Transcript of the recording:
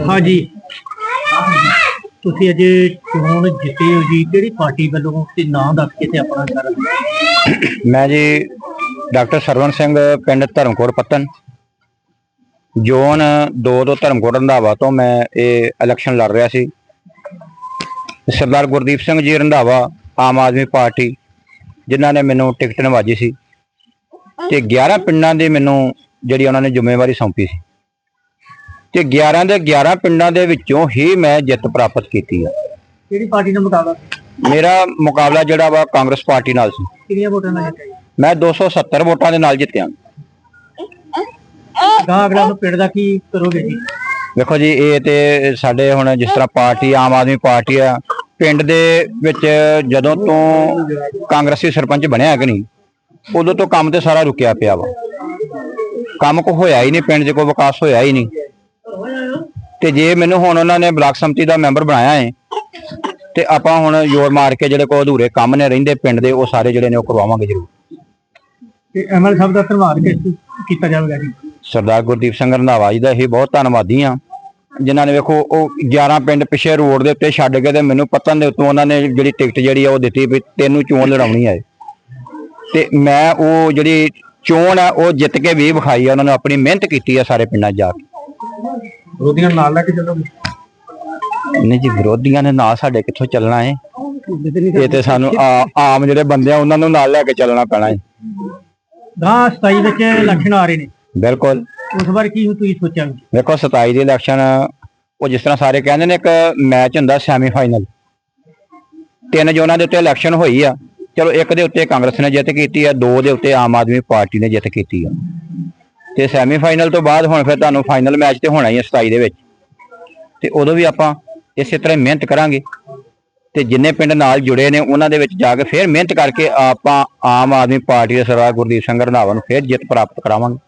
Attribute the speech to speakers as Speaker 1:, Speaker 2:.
Speaker 1: ਹਾਂਜੀ। ਤੁਸੀਂ ਅਜੇ ਚੋਣ ਜਿੱਤੇ ਹੋ ਜੀ। ਕਿਹੜੀ ਪਾਰਟੀ ਵੱਲੋਂ ਤੇ ਨਾਂ ਦੱਸ ਕੇ ਤੇ ਆਪਣਾ ਕਰ
Speaker 2: ਮੈਂ ਜੀ ਡਾਕਟਰ ਸਰਵਨ ਸਿੰਘ, ਪਿੰਡ ਧਰਮਕੋਟ ਪੱਤਨ ਜ਼ੋਨ 2 ਤੋਂ ਧਰਮਕੋਟ ਰੰਧਾਵਾ ਤੋਂ ਮੈਂ ਇਹ ਇਲੈਕਸ਼ਨ ਲੜ ਰਿਹਾ ਸੀ। ਸਰਦਾਰ ਗੁਰਦੀਪ ਸਿੰਘ ਜੀ ਰੰਧਾਵਾ, ਆਮ ਆਦਮੀ ਪਾਰਟੀ, ਜਿਨ੍ਹਾਂ ਨੇ ਮੈਨੂੰ ਟਿਕਟ ਨਵਾਜੀ ਸੀ। ਤੇ 11 ਪਿੰਡਾਂ ਦੇ ਮੈਨੂੰ ਜਿਹੜੀ ਉਹਨਾਂ ਨੇ ਜ਼ਿੰਮੇਵਾਰੀ ਸੌਂਪੀ ਸੀ। ਤੇ 11 ਦੇ 11 ਪਿੰਡਾਂ ਦੇ ਵਿੱਚੋਂ ਹੀ ਮੈਂ ਜਿੱਤ ਪ੍ਰਾਪਤ ਕੀਤੀ ਆ।
Speaker 1: ਕਿਹੜੀ ਪਾਰਟੀ ਨਾਲ ਮੁਕਾਬਲਾ?
Speaker 2: ਮੇਰਾ ਮੁਕਾਬਲਾ ਜਿਹੜਾ ਵਾ ਕਾਂਗਰਸ ਪਾਰਟੀ ਨਾਲ ਸੀ।
Speaker 1: ਕਿੰਨੀਆਂ ਵੋਟਾਂ ਨਾਲ ਜਿੱਤਿਆ
Speaker 2: ਮੈਂ 270 ਵੋਟਾਂ ਦੇ ਨਾਲ ਜਿੱਤਿਆ।
Speaker 1: ਗਾਂ ਅਗਲਾ ਨੂੰ ਪਿੰਡ ਦਾ ਕੀ ਕਰੋਗੇ ਜੀ?
Speaker 2: ਵੇਖੋ ਜੀ ਇਹ ਤੇ ਸਾਡੇ ਹੁਣ ਜਿਸ ਤਰ੍ਹਾਂ ਪਾਰਟੀ ਆਮ ਆਦਮੀ ਪਾਰਟੀ ਆ ਪਿੰਡ ਦੇ ਵਿੱਚ ਜਦੋਂ ਤੋਂ ਕਾਂਗਰਸੀ ਸਰਪੰਚ ਬਣਿਆ ਕਿ ਨਹੀਂ ਉਦੋਂ ਤੋਂ ਕੰਮ ਤੇ ਸਾਰਾ ਰੁਕਿਆ ਪਿਆ ਵਾ। ਕੰਮ ਕੋ ਹੋਇਆ ਹੀ ਨਹੀਂ ਪਿੰਡ 'ਚ ਕੋਈ ਵਿਕਾਸ ਹੋਇਆ ਹੀ ਨਹੀਂ। ਤੇ ਜੇ ਮੈਨੂੰ ਹੁਣ ਉਹਨਾਂ ਨੇ ਬਲਾਕ ਸੰਮਤੀ ਦਾ ਮੈਂਬਰ ਬਣਾਇਆ ਹੈ ਤੇ ਆਪਾਂ ਹੁਣ ਜ਼ੋਰ ਮਾਰ ਕੇ ਜਿਹੜੇ ਕੋ ਅਧੂਰੇ ਕੰਮ ਨੇ ਰਹਿੰਦੇ ਪਿੰਡ ਦੇ ਉਹ ਸਾਰੇ ਜਿਹੜੇ ਨੇ ਉਹ ਕਰਵਾਵਾਂਗੇ ਜ਼ਰੂਰ।
Speaker 1: ਤੇ ਐਮਐਲ ਸਾਹਿਬ ਦਾ ਧੰਨਵਾਦ ਕੀਤਾ ਜਾਵੇਗਾ ਜੀ।
Speaker 2: ਸਰਦਾਰ ਗੁਰਦੀਪ ਸਿੰਘ ਰੰਧਾਵਾ ਜੀ ਦਾ ਇਹ ਬਹੁਤ ਧੰਨਵਾਦੀ ਆ ਜਿਨ੍ਹਾਂ ਨੇ ਵੇਖੋ ਉਹ 11 ਪਿੰਡ ਪਿੱਛੇ ਰੋਡ ਦੇ ਉੱਤੇ ਛੱਡ ਕੇ ਤੇ ਮੈਨੂੰ ਪਤਨ ਦੇ ਉੱਤੋਂ ਉਹਨਾਂ ਨੇ ਜਿਹੜੀ ਟਿਕਟ ਜਿਹੜੀ ਆ ਉਹ ਦਿੱਤੀ ਵੀ ਤੈਨੂੰ ਚੋਣ ਲੜਾਉਣੀ ਆ। ਤੇ ਮੈਂ ਉਹ ਜਿਹੜੀ ਚੋਣ ਆ ਉਹ ਜਿੱਤ ਕੇ ਵੀ ਵਿਖਾਈ ਆ ਉਹਨਾਂ ਨੇ ਆਪਣੀ ਮਿਹਨਤ ਕੀਤੀ ਆ ਸਾਰੇ ਪਿੰਡਾਂ ਜਾ ਕੇ।
Speaker 1: ਵਿਰੋਧੀਆਂ ਨੂੰ ਨਾਲ ਲੈ ਕੇ ਚੱਲੋਗੇ?
Speaker 2: ਨਹੀਂ ਜੀ ਵਿਰੋਧੀਆਂ ਨੇ ਨਾਲ ਸਾਡੇ ਕਿੱਥੋਂ ਚੱਲਣਾ ਹੈ ਇਹ ਤੇ ਸਾਨੂੰ ਆ- ਆਮ ਜਿਹੜੇ ਬੰਦੇ ਆ ਉਹਨਾਂ ਨੂੰ ਨਾਲ ਲੈ ਕੇ ਚੱਲਣਾ ਪੈਣਾ ਹੈ
Speaker 1: ਗਾਂ 27 ਵਿੱਚ ਇਲੈਕਸ਼ਨ ਆ ਰਹੇ ਨੇ।
Speaker 2: ਬਿਲਕੁਲ।
Speaker 1: ਉਸ ਬਾਰੇ ਕੀ ਤੁਸੀਂ ਸੋਚਿਆ ਜੀ?
Speaker 2: ਵੇਖੋ 27 ਦੀ ਇਲੈਕਸ਼ਨ ਉਹ ਜਿਸ ਤਰ੍ਹਾਂ ਸਾਰੇ ਕਹਿੰਦੇ ਨੇ ਇੱਕ ਮੈਚ ਹੁੰਦਾ ਸੈਮੀ ਫਾਈਨਲ ਤਿੰਨ ਜ਼ੋਨਾਂ ਦੇ ਉੱਤੇ ਇਲੈਕਸ਼ਨ ਹੋਈ ਆ। ਚਲੋ ਇੱਕ ਦੇ ਉੱਤੇ ਕਾਂਗਰਸ ਨੇ ਜਿੱਤ ਕੀਤੀ ਆ ਦੋ ਦੇ ਉੱਤੇ ਆਮ ਆਦਮੀ ਪਾਰਟੀ ਨੇ ਜਿੱਤ ਕੀਤੀ ਆ। ਤੇ ਸੈਮੀ ਫਾਈਨਲ ਤੋਂ ਬਾਅਦ ਹੁਣ ਫਿਰ ਤੁਹਾਨੂੰ ਫਾਈਨਲ ਮੈਚ ਤੇ ਹੋਣਾ ਹੀ ਹੈ 27 ਦੇ ਵਿੱਚ। ਤੇ ਉਦੋਂ ਵੀ ਆਪਾਂ ਇਸੇ ਤਰ੍ਹਾਂ ਹੀ ਮਿਹਨਤ ਕਰਾਂਗੇ। ਤੇ ਜਿੰਨੇ ਪਿੰਡ ਨਾਲ ਜੁੜੇ ਨੇ, ਉਹਨਾਂ ਦੇ ਵਿੱਚ ਜਾ ਕੇ ਫਿਰ ਮਿਹਨਤ ਕਰਕੇ ਆਪਾਂ ਆਮ ਆਦਮੀ ਪਾਰਟੀ ਦੇ ਸਰਦਾਰ ਗੁਰਦੀਪ ਸਿੰਘ ਰੰਧਾਵਾ ਨੂੰ ਫਿਰ ਜਿੱਤ ਪ੍ਰਾਪਤ ਕਰਾਵਾਂਗੇ।